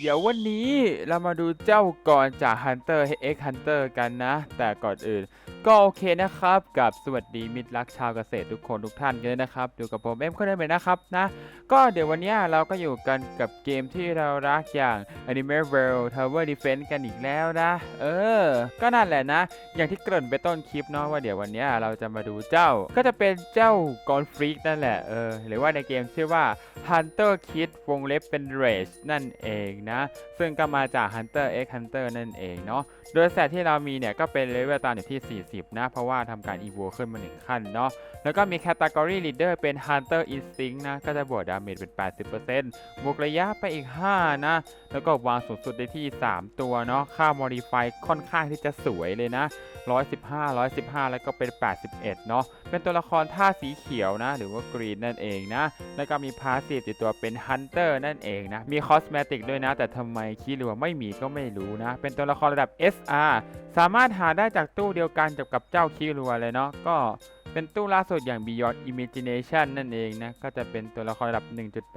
เดี๋ยววันนี้เรามาดูเจ้าก่อนจาก Hunter x Hunter กันนะ แต่ก่อนอื่นก็โอเคนะครับกับสวัสดีมิตรรักชาวเกษตรทุกคนทุกท่านกันเลยนะครับอยู่กับผมเอ็มคนเดิมเลยนะครับนะก็เดี๋ยววันนี้เราก็อยู่กันกับเกมที่เรารักอย่าง Anime World Tower Defense กันอีกแล้วนะ เออ ก็นั่นแหละนะ อย่างที่เกริ่นไปต้นคลิปเนาะว่าเดี๋ยววันนี้เราจะมาดูเจ้า ก็จะเป็นเจ้ากอนฟรีกนั่นแหละเออหรือว่าในเกมชื่อว่า Hunter Kid วงเล็บเป็น Rage นั่นเองนะ ซึ่งก็มาจาก Hunter x Hunter นั่นเองเนาะ โดยแสตที่เรามีเนี่ยก็เป็นเลเวลตามอยู่ที่ 40 นะ เพราะว่าทำการ evo ขึ้นมา 1 ขั้นเนาะ แล้วก็มี Category Leader เป็น Hunter Instinct นะ ก็จะบวกดาเมจเป็น 80%บวกระยะไปอีก 5 นะ แล้วก็วางสูงสุดได้ที่ 3 ตัวเนาะ ค่า Modify ค่อนข้างที่จะสวยเลยนะ 115 115 แล้วก็เป็น 81 เนาะ เป็นตัวละครท่าสีเขียวนะ หรือว่า Green นั่นเองนะ แล้วก็มีพาสซีฟติดตัวเป็น Hunter นั่นเองนะ มีคอสเมติกด้วยนะ แต่ทำไมคีรัวไม่มีก็ไม่รู้นะ เป็นตัวละครระดับ SR สามารถหาได้จากตู้เดียวกันกับกับเจ้าคีรัวเลยเนาะก็เป็นตู้ล่าสุดอย่าง Beyond Imagination นั่นเองนะ ก็จะเป็นตัวละครระดับ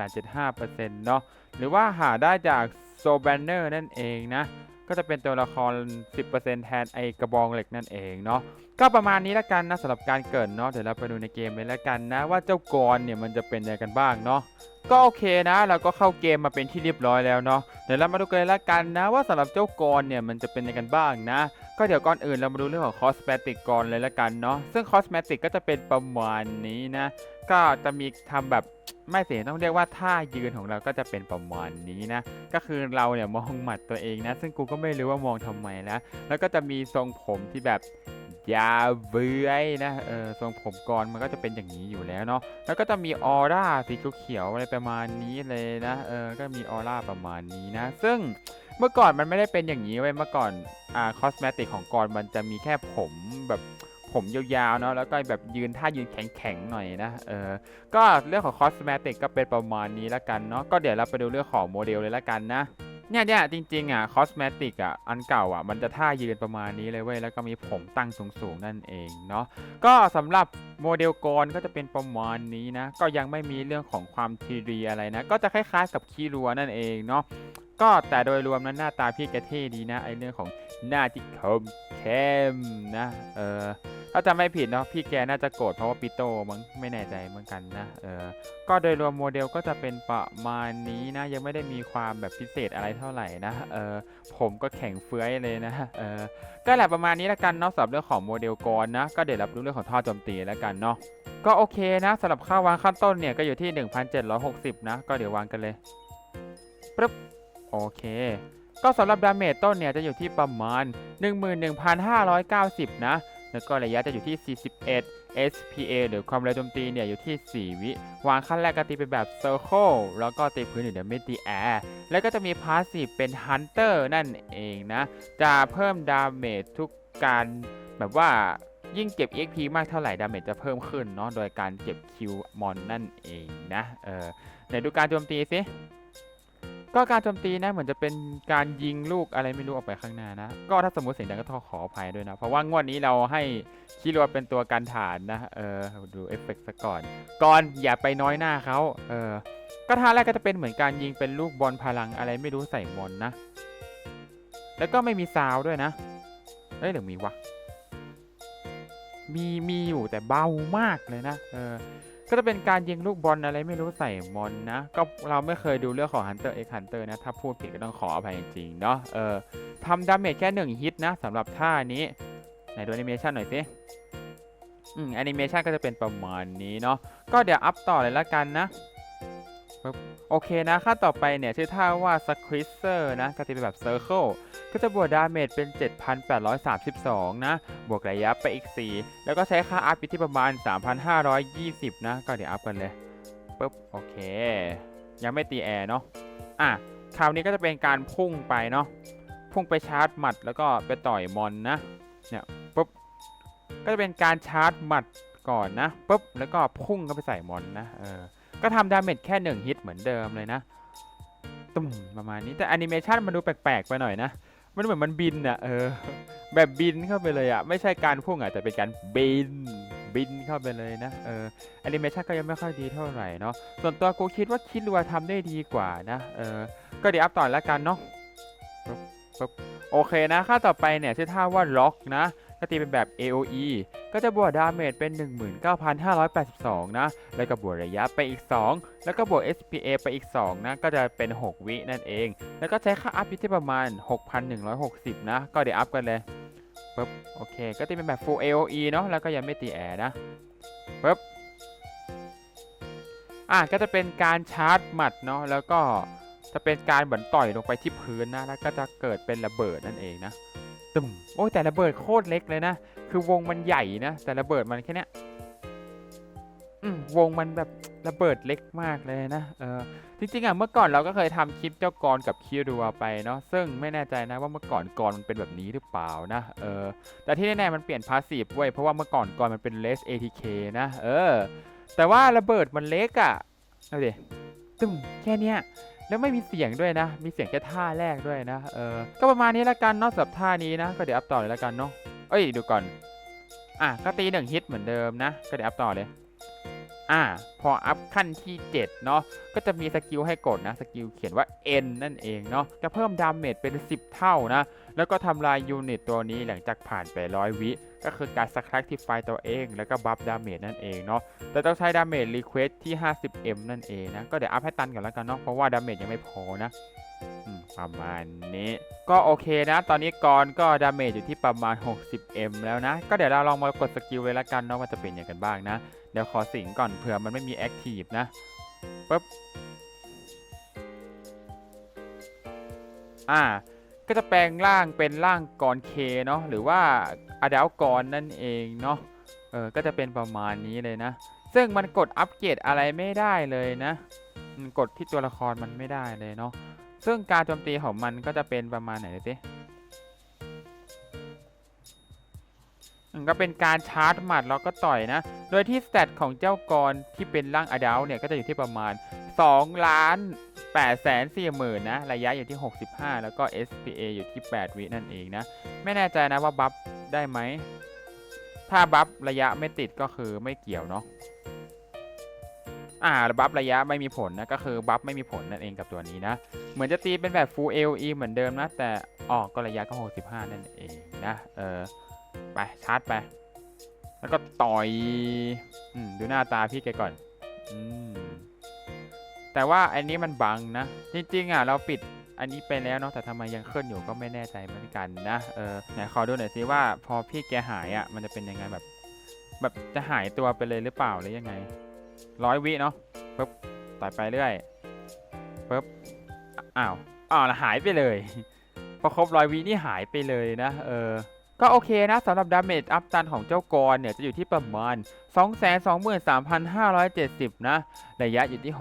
1.875%เนาะหรือว่าหาได้จาก s o b a n n e r นั่นเองนะ ก็จะเป็นตัวละคร 10%แทนไอกระบองเหล็กนั่นเองเนาะก็ประมาณนี้ละกันนะสำหรับการเกรินเนาะเดี๋ยวเราไปดูในเกมเลยละกันนะ ว่าเจ้ากรเนี่ยมันจะเป็นยังไงกันบ้างเนาะก็โอเคนะ เราก็เข้าเกมมาเป็นที่เรียบร้อยแล้วเนาะเดี๋ยวเรามาดูกันเลยละกันนะ ว่าสำหรับเจ้ากรเนี่ยมันจะเป็นยังไงกันบ้างนะ ก็เดี๋ยวก่อนอื่นเรามาดูเรื่องของคอสเมติกก่อนเลยละกันเนาะซึ่งคอสเมติกก็จะเป็นประมาณนี้นะ ก็จะมีทำแบบไม่เสียต้องเรียกว่าท่ายืนของเราก็จะเป็นประมาณนี้นะ ก็คือเราเนี่ยมองหมัดตัวเองนะ ซึ่งกูก็ไม่รู้ว่ามองทำไมนะ แล้วก็จะมีทรงผมที่แบบยาวเบื้อยนะเออทรงผมกรมันก็จะเป็นอย่างนี้อยู่แล้วเนาะแล้วก็จะมีออร่าสีเขียวอะไรประมาณนี้เลยนะเออก็มีออร่าประมาณนี้นะ ซึ่งเมื่อก่อนมันไม่ได้เป็นอย่างนี้เว้ยเมื่อก่อนอ่าคอสเมติกของกรมันจะมีแค่ผมแบบ ผมยาวๆเนาะแล้วก็แบบยืนท่ายืนแข็งๆหน่อยนะเออก็เรื่องของคอสเมติกก็เป็นประมาณนี้ละกันเนาะก็เดี๋ยวเราไปดูเรื่องของโมเดลเลยละกันนะเนี่ยเนี่ยจริงๆอะคอสเมติกอะอันเก่าอะมันจะท่ายืนประมาณนี้เลยเว้ยแล้วก็มีผมตั้งสูงๆนั่นเองเนาะก็สำหรับโมเดลกรก็จะเป็นประมาณนี้นะ ก็ยังไม่มีเรื่องของความทีรีอะไรนะ ก็จะคล้ายๆกับคีรัวนั่นเองเนาะก็แต่โดยรวมนั้นหน้าตาพี่แกเท่ดีนะไอเรื่องของหน้าที่คมเข้มนะเออ ถ้าจำไม่ผิดเนาะพี่แกน่าจะโกรธเพราะว่าปิโตมั้งไม่แน่ใจเหมือนกันนะเออก็โดยรวมโมเดลก็จะเป็นประมาณนี้นะ ยังไม่ได้มีความแบบพิเศษอะไรเท่าไหร่นะเออผมก็แข็งเฟื้อยเลยนะเออก็แหละประมาณนี้ละกันเนาะสำหรับเรื่องของโมเดลกรนะก็เดี๋ยวรับรู้เรื่องของท่อโจมตีแล้วกันเนาะก็โอเคนะสำหรับค่าวางขั้นต้นเนี่ยก็อยู่ที่ 1,760 นะ ก็เดี๋ยววางกันเลยปึ๊บโอเคก็สำหรับดาเมจต้นเนี่ยจะอยู่ที่ประมาณ 11,590 นะ แล้วก็ระยะจะอยู่ที่ 41 SPA หรือความเร็วโจมตีเนี่ยอยู่ที่ 4 วิ วางขั้นแรกก็ตีเป็นแบบ Circle แล้วก็ตีพื้นอยู่เดี๋ยวไม่ตีแอร์แล้วก็จะมีพาสซีฟเป็น Hunter นั่นเองนะ จะเพิ่มดาเมจทุกการแบบว่ายิ่งเก็บ EXP มากเท่าไหร่ ดาเมจจะเพิ่มขึ้นเนาะ โดยการเก็บคิวมอนนั่นเองนะ เออไหนดูการโจมตีสิ ก็การโจมตีนะเหมือนจะเป็นการยิงลูกอะไรไม่รู้ออกไปข้างหน้านะ ก็ถ้าสมมติเสียงดังก็ต้องขออภัยด้วยนะ เพราะว่างวดนี้เราให้คีรัวเป็นตัวการฐานนะ เออดูเอฟเฟกต์ซะก่อน ก่อนอย่าไปน้อยหน้าเขาเออ ก็ท่าแรกก็จะเป็นเหมือนการยิงเป็นลูกบอลพลังอะไรไม่รู้ใส่มอนนะ แล้วก็ไม่มีซาวด้วยนะ เอ้ยหรือมีวะ มีมีอยู่แต่เบามากเลยนะ เออ ก็จะเป็นการยิงลูกบอลอะไรไม่รู้ใส่มอนนะ ก็เราไม่เคยดูเรื่องของ Hunter x Hunter นะ ถ้าพูดผิดก็ต้องขออภัยจริงๆเนาะเออทำดาเมจแค่หนึ่งฮิตนะสำหรับท่านี้ไหนดูแอนิเมชันหน่อยสิอืมแอนิเมชันก็จะเป็นประมาณนี้เนาะก็เดี๋ยวอัพต่อเลยละกันนะ ปึ๊บโอเคนะค่าต่อไปเนี่ยชื่อท่าว่า s q u i z z e r นะก็จะเป็นแบบ Circle ก็จะบวกดาเมจเป็น 7,832 นะ บวกระยะไปอีก 4 แล้วก็ใช้ค่าอัพอยู่ที่ประมาณ 3,520 นะ ก็เดี๋ยวอัพกันเลยปึ๊บโอเค ยังไม่ตีแอร์เนาะอะคราวนี้ก็จะเป็นการพุ่งไปเนาะพุ่งไปชาร์จหมัดแล้วก็ไปต่อยมอนนะเนี่ยปุ๊บก็จะเป็นการชาร์จหมัดก่อนนะปุ๊บแล้วก็พุ่งเข้าไปใส่มอนนะเออ ก็ทำดาเมจแค่หนึ่งฮิตเหมือนเดิมเลยนะตุ้มประมาณนี้แต่แอนิเมชันมันดูแปลกๆไปหน่อยนะ มันเหมือนมันบินอะเออ แบบบินเข้าไปเลยอะไม่ใช่การพุ่งอะแต่เป็นการบินบินเข้าไปเลยนะ เออแอนิเมชันก็ยังไม่ค่อยดีเท่าไหร่เนาะ ส่วนตัวกูคิดว่าคิดรัวทำได้ดีกว่านะ เออ ก็เดี๋ยวอัพต่อแล้วกันเนาะ โอเคนะ ค่าต่อไปเนี่ยชื่อท่าว่าล็อกนะ ก็ตีเป็นแบบ AOE ก็จะบวกดาเมจเป็น 19,582 นะ แล้วก็บวกระยะไปอีก 2 แล้วก็บวก SPA ไปอีก 2 นะ ก็จะเป็น 6 วินั่นเอง แล้วก็ใช้ค่าอัพอยู่ที่ประมาณ 6,160 นะ ก็เดี๋ยวอัพกันเลยปึ๊บโอเค ก็ตีเป็นแบบ full AOE เนาะแล้วก็ยังไม่ตีแอร์นะปึ๊บอะก็จะเป็นการชาร์จหมัดเนาะแล้วก็จะเป็นการเหมือนต่อยลงไปที่พื้นนะแล้วก็จะเกิดเป็นระเบิดนั่นเองนะ ตึมโอ้ยแต่ระเบิดโคตรเล็กเลยนะ คือวงมันใหญ่นะ แต่ระเบิดมันแค่เนี้ยอืมวงมันแบบระเบิดเล็กมากเลยนะ เออจริงๆอะเมื่อก่อนเราก็เคยทำคลิปเจ้ากรกับคิรัวไปเนาะ ซึ่งไม่แน่ใจนะว่าเมื่อก่อนกรมันเป็นแบบนี้หรือเปล่านะ เออ แต่ที่แน่ๆมันเปลี่ยนพาสซีฟเว้ย เพราะว่าเมื่อก่อนกรมันเป็น less ATK นะ เออ แต่ว่าระเบิดมันเล็กอะ เอาดิตึมแค่เนี้ย แล้วไม่มีเสียงด้วยนะ มีเสียงแค่ท่าแรกด้วยนะ เออ ก็ประมาณนี้ละกันนอกสำหรับท่านี้นะ ก็เดี๋ยวอัพต่อเลยละกันเนาะ เอ้ย ดูก่อน อะ ก็ตีหนึ่งฮิตเหมือนเดิมนะ ก็เดี๋ยวอัพต่อเลย อ่าพออัพขั้นที่ 7 เนาะก็จะมีสกิลให้กดนะ สกิลเขียนว่า N นั่นเองเนาะจะเพิ่มดาเมจเป็น 10 เท่านะ แล้วก็ทำลายยูนิตตัวนี้หลังจากผ่านไปร้อยวิ ก็คือการสครับที่ไฟตัวเอง แล้วก็บัฟดาเมจนั่นเองเนาะแต่ต้องใช้ดาเมจรีเควสที่ 50m นั่นเองนะ ก็เดี๋ยวอัพให้ตันก่อนแล้วกันเนาะเพราะว่าดาเมจยังไม่พอนะ อืมประมาณนี้ ก็โอเคนะ ตอนนี้กรก็ดาเมจอยู่ที่ประมาณ 60m แล้วนะ ก็เดี๋ยวเราลองมากดสกิลเลยละกันเนาะว่าจะเป็นยังไงกันบ้างนะ เดี๋ยวขอสิงก่อนเผื่อมันไม่มีแอคทีฟนะปึ๊บอ่าก็จะแปลงร่างเป็นร่างกรเคเนาะหรือว่าอดาวกรนั่นเองเนาะเออก็จะเป็นประมาณนี้เลยนะ ซึ่งมันกดอัปเกรดอะไรไม่ได้เลยนะ กดที่ตัวละครมันไม่ได้เลยเนาะ ซึ่งการโจมตีของมันก็จะเป็นประมาณไหนดูสิก็เป็นการชาร์จหมัดแล้วก็ต่อยนะ โดยที่สเตตของเจ้ากรที่เป็นร่างอดาลเนี่ยก็จะอยู่ที่ประมาณ2ล้าน8แสน4หมื่นนะ ระยะอยู่ที่ 65 แล้วก็ SPA อยู่ที่ 8 วินั่นเองนะ ไม่แน่ใจนะว่าบัฟได้ไหม ถ้าบัฟระยะไม่ติดก็คือไม่เกี่ยวเนาะ อ่าบัฟระยะไม่มีผลนะก็คือบัฟไม่มีผลนั่นเองกับตัวนี้นะ เหมือนจะตีเป็นแบบ full AOE เหมือนเดิมนะ แต่ออกก็ระยะก็ 65 นั่นเองนะเออไปชาร์จไป แล้วก็ต่อยอดูหน้าตาพี่แกก่อนอืมแต่ว่าอันนี้มันบังนะ จริงๆอะเราปิดอันนี้ไปแล้วเนาะแต่ทำไมยังเคลื่อนอยู่ก็ไม่แน่ใจเหมือนกันนะเออไหนขอดูหน่อยสิว่าพอพี่แกหายอะมันจะเป็นยังไงแบบ แบบจะหายตัวไปเลยหรือเปล่าหรือยังไง ร้อยวิเนาะปึ๊บต่อยไปเรื่อยปึ๊บอ้าวอ้าวแล้วหายไปเลย พอครบร้อยวินี่หายไปเลยนะ เออ ก็โอเคนะสำหรับดาเมจอัพตันของเจ้ากรเนี่ย จะอยู่ที่ประมาณ223,570 นะ ระยะอยู่ที่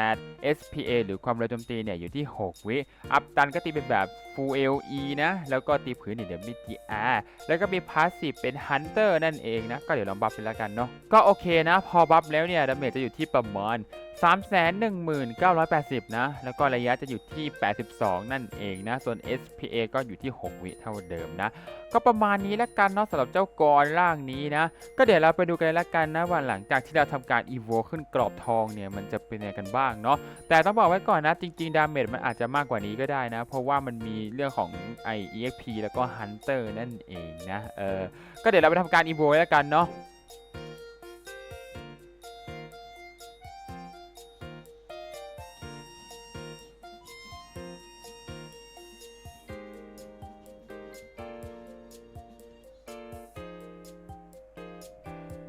68 SPA หรือความเร็วโจมตีเนี่ยอยู่ที่ 6 วิ อัพตันก็ตีเป็นแบบ Full AOE นะ แล้วก็ตีพื้นเนี่ยเดี๋ยวมี TR แล้วก็มีพาสซีฟเป็น Hunter นั่นเองนะ ก็เดี๋ยวลองบัฟไปแล้วกันเนาะ ก็โอเคนะ พอบัฟแล้วเนี่ย ดาเมจจะอยู่ที่ประมาณ319,80 นะ แล้วก็ระยะจะอยู่ที่ 82 นั่นเองนะ ส่วน SPA ก็อยู่ที่ 6 วิเท่าเดิมนะ ก็ประมาณนี้แล้วกันเนาะสำหรับเจ้ากรร่างนี้นะ ก็เดี๋ยวเราไปดูกันแล้วกันนะว่าหลังจากที่เราทำการอีโวขึ้นกรอบทองเนี่ยมันจะเป็นยังไงกันบ้างเนาะแต่ต้องบอกไว้ก่อนนะจริงๆดาเมจมันอาจจะมากกว่านี้ก็ได้นะ เพราะว่ามันมีเรื่องของไอ exp แล้วก็ hunter นั่นเองนะเออก็เดี๋ยวเราไปทำการอีโวแล้วกันเนาะ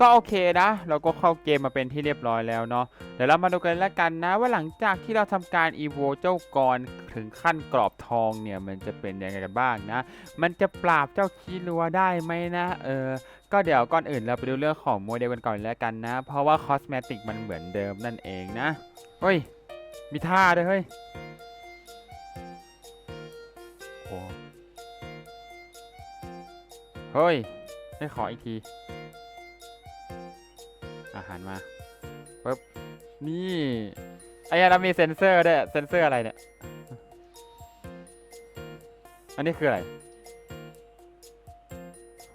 ก็โอเคนะ เราก็เข้าเกมมาเป็นที่เรียบร้อยแล้วเนาะ เดี๋ยวเรามาดูกันแล้วกันนะ ว่าหลังจากที่เราทำการ evo เจ้ากรถึงขั้นกรอบทองเนี่ย มันจะเป็นยังไงกันบ้างนะ มันจะปราบเจ้าคีรัวได้ไหมนะ เออ ก็เดี๋ยวก่อนอื่นเราไปดูเรื่องของโมเดลกันก่อนแล้วกันนะ เพราะว่าคอสเมติกมันเหมือนเดิมนั่นเองนะ เฮ้ย มีท่าด้วยเฮ้ยเฮ้ยให้ขออีกที อาหารมาปึ๊บนี่ไอ้เรามีเซ็นเซอร์ด้วยเซ็นเซอร์อะไรเนี่ย อันนี้คืออะไร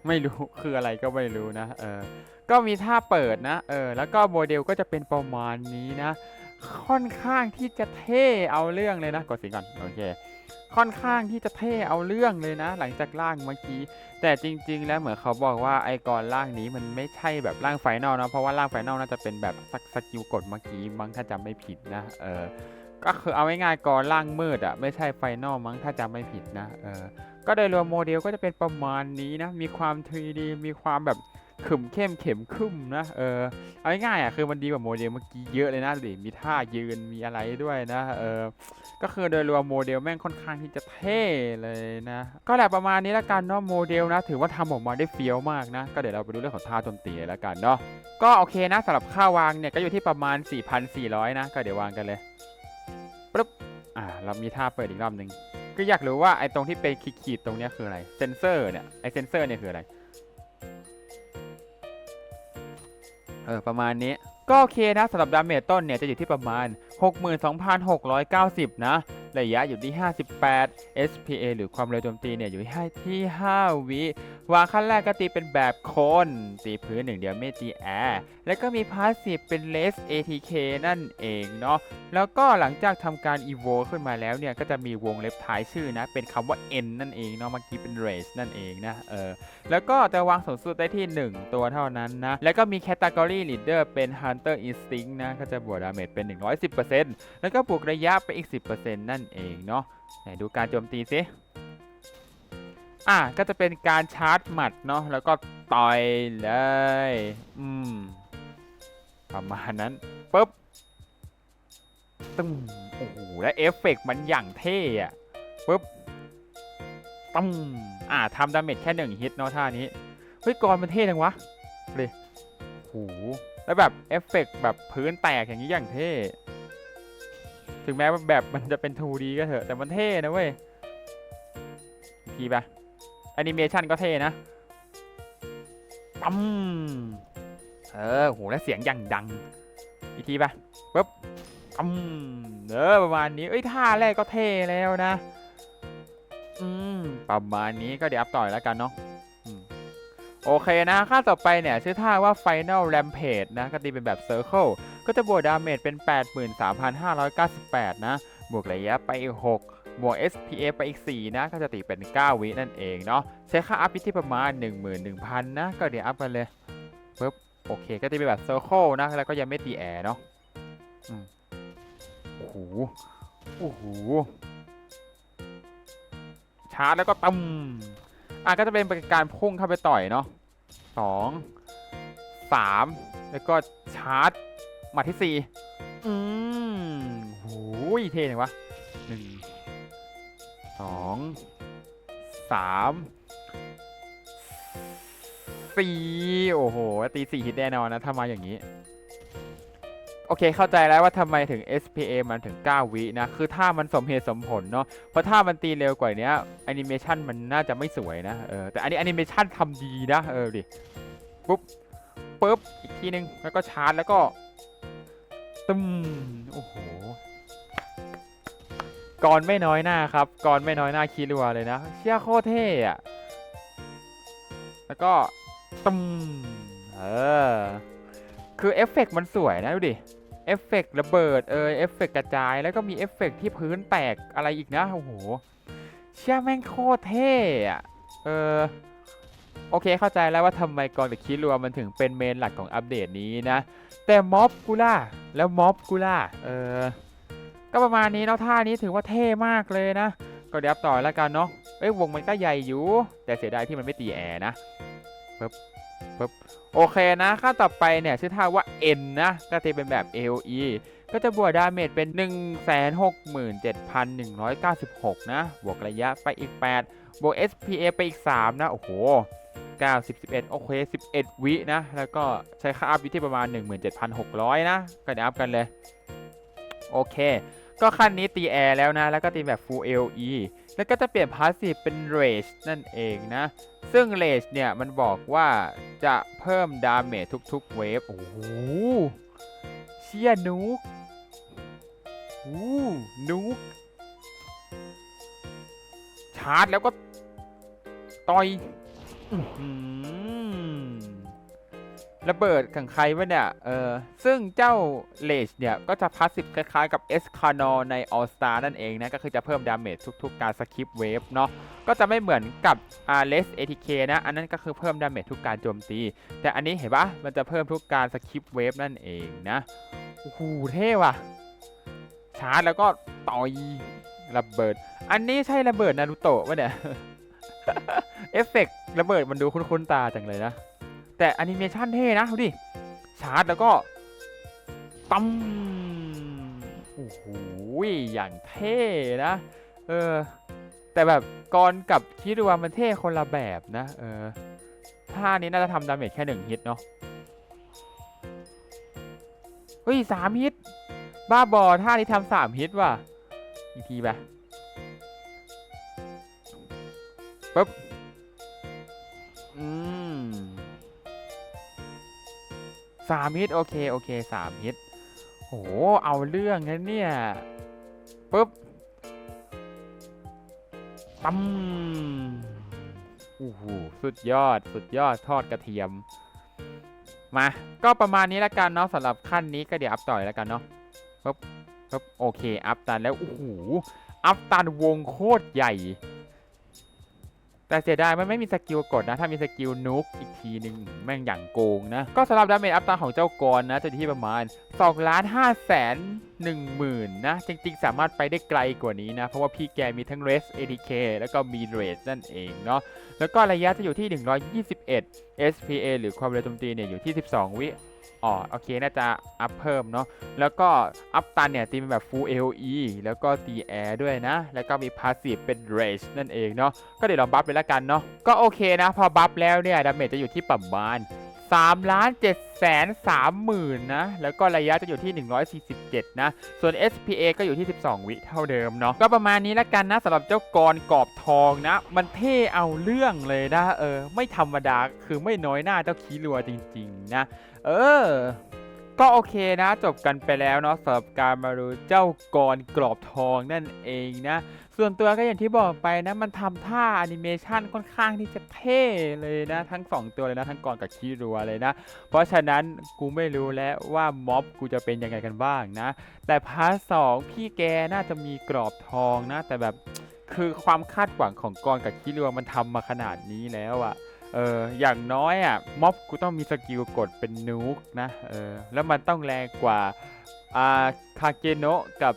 ไม่รู้คืออะไรก็ไม่รู้นะ เออ ก็มีท่าเปิดนะ เออ แล้วก็โมเดลก็จะเป็นประมาณนี้นะ ค่อนข้างที่จะเท่เอาเรื่องเลยนะ กดสีก่อน โอเค ค่อนข้างที่จะเท่เอาเรื่องเลยนะ หลังจากร่างเมื่อกี้ แต่จริง ๆ แล้วเหมือนเขาบอกว่าไอ้กรร่างนี้มันไม่ใช่แบบร่างไฟนอลนะเพราะว่าร่างไฟนอลน่าจะเป็นแบบสกสกิลกดเมื่อกี้มั้งถ้าจำไม่ผิดนะเออก็คือเอาง่ายๆกรร่างมืดอะไม่ใช่ไฟนอลมั้งถ้าจำไม่ผิดนะเออก็โดยรวมโมเดลก็จะเป็นประมาณนี้นะมีความ 3D มีความแบบ ขึมเข้มเข็มขึ้มนะเออเอาง่ายๆอะคือมันดีกว่าโมเดลเมื่อกี้เยอะเลยนะดิมีท่ายืนมีอะไรด้วยนะเออก็คือโดยรวมโมเดลแม่งค่อนข้างที่จะเท่เลยนะ ก็แหละประมาณนี้ละกันเนาะโมเดลนะ ถือว่าทำออกมาได้เฟี้ยวมากนะ ก็เดี๋ยวเราไปดูเรื่องของท่าโจมตีเลยละกันเนาะก็โอเคนะสำหรับค่าวางเนี่ยก็อยู่ที่ประมาณ 4,400 นะ ก็เดี๋ยววางกันเลยปึ๊บอ่าเรามีท่าเปิดอีกรอบหนึ่งก็อยากรู้ว่าไอ้ตรงที่เป็นขีดๆตรงนี้คืออะไรเซนเซอร์เนี่ยไอ้เซนเซอร์เนี่ยคืออะไร ออประมาณนี้ ก็โอเคนะสำหรับดาเมจต้นเนี่ยจะอยู่ที่ประมาณ 62,690 นะ ระยะอยู่ที่ 58 SPA หรือความเร็วโจมตีเนี่ยอยู่ที่ 5 วิวางขั้นแรกก็ตีเป็นแบบโคนตีพื้นหนึ่งเดียวไม่ตีแอร์แล้วก็มีพาสซีฟเป็นเลส ATK นั่นเองเนาะแล้วก็หลังจากทำการ evo ขึ้นมาแล้วเนี่ย ก็จะมีวงเล็บท้ายชื่อนะ เป็นคำว่า n นั่นเองเนาะเมื่อกี้เป็น race นั่นเองนะเออแล้วก็จะวางสูงสุดได้ที่ 1 ตัวเท่านั้นนะ แล้วก็มี category leader เป็น hunter instinct นะ ก็จะบวกดาเมจเป็น 110%แล้วก็บวกระยะไปอีก 10%นั่นเองเนาะไหนดูการโจมตีสิ อะก็จะเป็นการชาร์จหมัดเนาะแล้วก็ต่อยเลย อืม ประมาณนั้นปุ๊บตึ้มโอ้โหและเอฟเฟกต์มันอย่างเท่อะปุ๊บตึ้มอ่าทำดาเมจแค่หนึ่งฮิตเนาะท่านี้ เฮ้ยกรมันเท่จังวะเลยโหแล้วแบบเอฟเฟกต์แบบพื้นแตกอย่างนี้อย่างเท่ ถึงแม้ว่าแบบมันจะเป็น 2D ก็เถอะแต่มันเท่นะเว้ยอีกทีปะ อนิเมชันก็เท่นะปั๊มเออโหแล้วเสียงอย่างดัง อีกทีปะปุ๊บปั๊มเออประมาณนี้ เอ้ยท่าแรกก็เท่แล้วนะ อืม ประมาณนี้ก็เดี๋ยวอัพต่อยแล้วกันเนาะโอเคนะ ค่าต่อไปเนี่ย ชื่อท่าว่า Final Rampage นะ ก็ตีเป็นแบบ Circle ก็จะบวกดาเมจเป็น 83,598 นะ บวกระยะไปอีก6 บวก SPA ไปอีก 4 นะ ก็จะตีเป็น 9 วินั่นเองเนาะใช้ค่าอัพที่ประมาณ 11,000 นะ ก็เดี๋ยวอัพกันเลยปึ๊บโอเค ก็จะเป็นแบบ Circle นะ แล้วก็ยังไม่ตีแอร์เนาะโอ้โหโอ้โหชาร์จแล้วก็ตั้มอะก็จะเป็นการพุ่งเข้าไปต่อยเนาะสองสามแล้วก็ชาร์จมาที่สี่อืมโหยเท่จังวะหนึ่ง สองสามสี่โอ้โห ตีสี่ฮิตแน่นอนนะ ถ้ามาอย่างนี้ โอเคเข้าใจแล้วว่าทำไมถึง SPA มันถึง 9 วินะ คือถ้ามันสมเหตุสมผลเนาะเพราะถ้ามันตีเร็วกว่านี้แอนิเมชันมันน่าจะไม่สวยนะเออแต่อันนี้แอนิเมชันทำดีนะ เออดิปุ๊บปุ๊บ อีกทีนึง แล้วก็ชาร์จแล้วก็ตึมโอ้โห กรไม่น้อยหน้าครับกรไม่น้อยหน้าคีรัวเลยนะ เชี่ยโคตรเท่อะแล้วก็ตึมเออ คือเอฟเฟกต์มันสวยนะดูดิ เอฟเฟกต์ระเบิดเออเอฟเฟกต์กระจายแล้วก็มีเอฟเฟกต์ที่พื้นแตกอะไรอีกนะ โอ้โห เชี่ยแม่งโคตรเท่อะเออโอเคเข้าใจแล้วว่าทำไมกองเดอะคิรัวมันถึงเป็นเมนหลักของอัปเดตนี้นะ แต่ม็อบกูล่ะแล้วม็อบกูล่ะเออ ก็ประมาณนี้เนาะท่านี้ถือว่าเท่มากเลยนะ ก็เดี๋ยวต่อแล้วกันเนาะเอ้ยวงมันก็ใหญ่อยู่ แต่เสียดายที่มันไม่ตีแอร์นะปึ๊บปึ๊บโอเคนะค่าต่อไปเนี่ยชื่อท่าว่า N นะก็ตีเป็นแบบ AOE ก็จะบวกดาเมจเป็น 167,196 นะ บวกระยะไปอีก 8 บวก SPA ไปอีก 3 นะ โอ้โห 9 10 11 โอเค 11 วินะ แล้วก็ใช้ค่าอัพอยู่ที่ประมาณ 17,600 นะ ก็เดี๋ยวอัพกันเลย โอเค ก็ขั้นนี้ตีแอร์แล้วนะ แล้วก็ตีแบบ Full AOE แล้วก็จะเปลี่ยนพาสซีฟเป็น Rage นั่นเองนะ ซึ่ง Rage เนี่ยมันบอกว่าจะเพิ่มดาเมจทุกๆเวฟ โอ้โห เชียนุกอู้นุกชาร์จแล้วก็ต่อย อื้อหือ ระเบิดของใครวะเนี่ย เออ ซึ่งเจ้าเลชเนี่ย ก็จะพาสซีฟคล้ายๆกับเอสคานอใน All Star นั่นเองนะ ก็คือจะเพิ่มดาเมจทุกๆการสคิปเวฟเนาะ ก็จะไม่เหมือนกับอาร์เลสเอทีเคนะ อันนั้นก็คือเพิ่มดาเมจทุกการโจมตี แต่อันนี้เห็นปะมันจะเพิ่มทุกการสคิปเวฟนั่นเองนะ โอ้โห เท่ว่ะ ชาร์จแล้วก็ต่อยระเบิด อันนี้ใช่ระเบิดนารูโตะปะเนี่ย เอฟเฟกต์ระเบิดมันดูคุ้นๆตาจังเลยนะ แต่แอนิเมชันเท่นะดูดิชาร์จแล้วก็ตั้มโอ้โหอย่างเท่นะเออแต่แบบกรกับคิดว่ามันเท่คนละแบบนะเออท่านี้น่าจะทำดาเมจแค่หนึ่งฮิตเนาะเฮ้ยสามฮิต บ้าบอท่านี้ทำสามฮิตว่ะอีกทีไปปึ๊บ สามฮิตโอเคโอเคสามฮิตโหเอาเรื่องนะเนี่ยปึ๊บตั้มโอ้โหสุดยอดสุดยอดทอดกระเทียม มา ก็ประมาณนี้แล้วกันเนาะสำหรับขั้นนี้ก็เดี๋ยวอัพต่อยแล้วกันเนาะปึ๊บปึ๊บโอเค อัพตันแล้วโอ้โหอัพตันวงโคตรใหญ่ แต่เสียดายมันไม่มีสกิลกดนะ ถ้ามีสกิลนุกอีกทีหนึ่งแม่งอย่างโกงนะ ก็สำหรับดาเมจอัพตันของเจ้ากรนะ จะอยู่ที่ประมาณ2ล้าน5แสน1หมื่นนะ จริงๆ สามารถไปได้ไกลกว่านี้นะ เพราะว่าพี่แกมีทั้ง Res ATK แล้วก็มี r a นั่นเองเนาะแล้วก็ระยะจะอยู่ที่ 121 SPA หรือความเร็วโจมตีเนี่ยอยู่ที่ 12 วิ อ๋อโอเค น่าจะอัพเพิ่มเนาะ แล้วก็อัพตันเนี่ยตีเป็นแบบ full AOE แล้วก็ตีแอร์ด้วยนะ แล้วก็มีพาสซีฟเป็น rage นั่นเองเนาะ ก็เดี๋ยวลองบัฟเลยละกันเนาะ ก็โอเคนะ พอบัฟแล้วเนี่ย ดาเมจจะอยู่ที่ประมาณ 3ล้าน7แสน3หมื่นนะ แล้วก็ระยะจะอยู่ที่ 147 นะ ส่วน SPA ก็อยู่ที่ 12 วิเท่าเดิมเนาะ ก็ประมาณนี้ละกันนะสำหรับเจ้ากรกอบทองนะ มันเท่เอาเรื่องเลยนะ เออ ไม่ธรรมดา คือไม่น้อยหน้าเจ้าคีรัวจริง ๆ นะ เออ ก็โอเคนะ จบกันไปแล้วเนาะสำหรับการมาดูเจ้ากรกรอบทองนั่นเองนะ ส่วนตัวก็อย่างที่บอกไปนะมันทำท่าแอนิเมชันค่อนข้างที่จะเท่เลยนะ ทั้ง 2 ตัวเลยนะ ทั้งกรกับคีรัวเลยนะ เพราะฉะนั้นกูไม่รู้แล้วว่าม็อบกูจะเป็นยังไงกันบ้างนะ แต่พาร์ทสองพี่แกน่าจะมีกรอบทองนะ แต่แบบคือความคาดหวังของกรกับคิรัวมันทำมาขนาดนี้แล้วอะ เอออย่างน้อยอะม็อบกูต้องมีสกิลกดเป็นนูกนะเออแล้วมันต้องแรงกว่าอ่าคาเกโนะกับ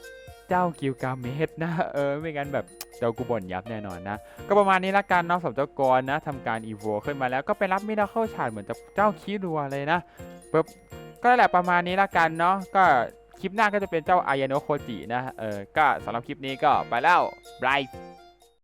เจ้ากิลกาเมสนะเออไม่งั้นแบบเจ้ากูบ่นยับแน่นอนนะ ก็ประมาณนี้ละกันเนาะสำหรับเจ้ากรนะทำการอีโวขึ้นมาแล้วก็ไปรับมิราเคิลชาร์เหมือนจะเจ้าคิรัวเลยนะปึ๊บก็แหละประมาณนี้ละกันเนาะก็คลิปหน้าก็จะเป็นเจ้าอายาโนโคจินะเออก็สำหรับคลิปนี้ก็ไปแล้วบาย